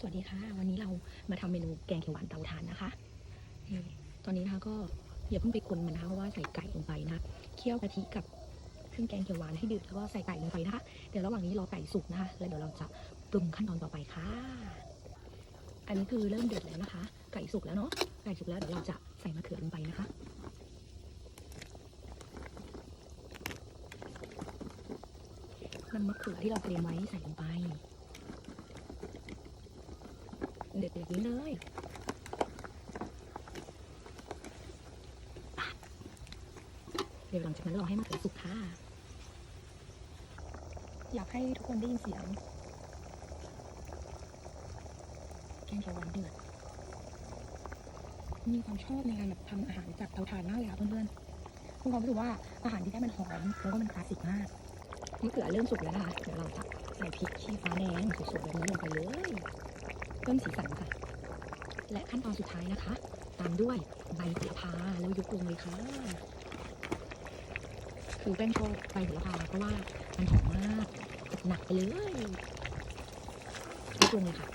สวัสดีค่ะ วันนี้เรามาทำเมนูแกงเขียวหวานเตาถ่านนะคะตอนนี้นะคะก็อย่าเพิ่งไปคนมันนะคะเพราะว่าใส่ไก่ลงไปนะคะเคี่ยวกะทิกับเครื่องแกงเขียวหวานให้เดือดแล้วก็ใส่ไก่ลงไปนะคะเดี๋ยวระหว่างนี้รอไก่สุกนะคะแล้วเดี๋ยวเราจะปรุงขั้นตอนต่อไปค่ะ อันนี้คือเริ่มเดือดแล้วนะคะ ไก่สุกแล้วเนาะไก่สุกแล้วเดี๋ยวเราจะใส่มะเขือลงไปนะคะนำมะเขือที่เราเตรียมไว้ใส่ลงไป เด็ด แบบนี้เลยเดี๋ยวหลังจากนั้นรอให้มะเขือสุกค่ะ อยากให้ทุกคนได้ยินเสียงแกงเขียวหวานเดือด มีความชอบในการแบบทำอาหารจากเตาถ่านมากเลยค่ะเพื่อนๆมีความรู้สึกว่าอาหารที่ได้มันหอมแล้วก็มันคลาสสิกมากมะเขือเริ่มสุกแล้วนะคะเดี๋ยวเราจะใส่พริกชี้ฟ้าแดงสดๆแบบนี้ลงไปเลยเพิ่มสีสันค่ะ และขั้นตอนสุดท้ายนะคะ ตามด้วยใบโหระพาแล้วยกลงเลยค่ะคือแป้งชอบใบโหระพาเพราะว่ามันหอมมากหนักไปเลยยกลงเลยค่ะ